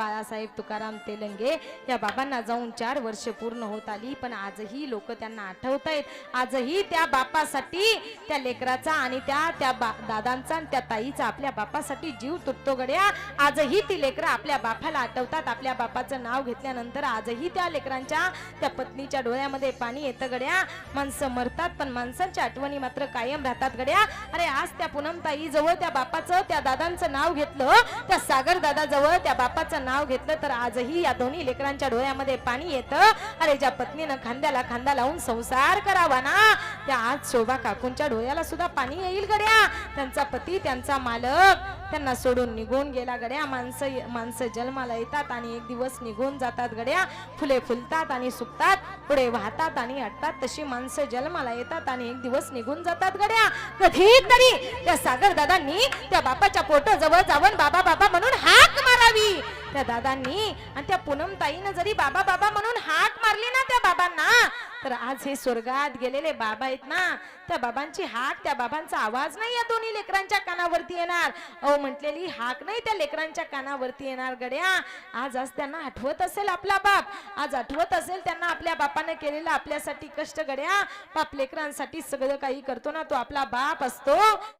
बाळासाहेब तुकाराम तेलंगे या बाबांना जाऊन चार वर्ष पूर्ण होत आली पण आजही लोक त्यांना आठवत आहेत आजही त्या बापासाठी त्या लेकराचा आणि त्या त्या बा- दादांचा आणि त्या ताईचा आपल्या बापासाठी जीव तुटतो गड्या. आजही ती लेकरं आपल्या बापाला आठवतात आपल्या बापाचं नाव घेतल्यानंतर आजही त्या लेकरांच्या त्या पत्नीच्या डोळ्यामध्ये पाणी येतं गड्या. माणसं मरतात पण माणसांच्या आठवणी मात्र कायम राहतात गड्या. अरे आज त्या पूनमताई जवळ त्या बापाचं त्या दादांचं नाव घेतलं त्या सागर दादा जवळ त्या बापाचं नाव घेतलं तर आजही या दोन्ही लेकरांच्या डोळ्यामध्ये पाणी येतं. अरे ज्या पत्नीनं खांद्याला खांदा लावून संसार करावा ना त्या आज शोभा काकूंच्या डोळ्याला सुद्धा पाणी येईल गड्या. त्यांचा पती त्यांचा मालक त्यांना सोडून निघून गेला गड्या. माणसं माणसं जन्माला येतात आणि एक दिवस निघून जातात गड्या. फुले फुलतात आणि सुकतात पुढे वाहतात आणि अटतात तशी माणसं जन्माला येतात आणि एक दिवस निघून जातात गड्या. कधीतरी त्या सागर दादांनी त्या बापाच्या पोटाजवळ जाऊन बाबा बाबा म्हणून दादांनी आणि त्या पूनम ताईनं जरी बाबा बाबा म्हणून हाक मारली ना त्या बाबांना तर आज हे स्वर्गात गेलेले बाबा आहेत ना त्या बाबांची हाक त्या बाबांचा आवाज नाही या दोन्ही लेकरांच्या कानावरती येणार. अहो म्हटलेली हाक नाही त्या लेकरांच्या कानावरती येणार गड्या. आज आज त्यांना आठवत असेल आपला बाप. आज आठवत असेल त्यांना आपल्या बापानं केलेलं आपल्यासाठी कष्ट गड्या. बाप लेकरांसाठी सगळं काही करतो ना तो आपला बाप असतो.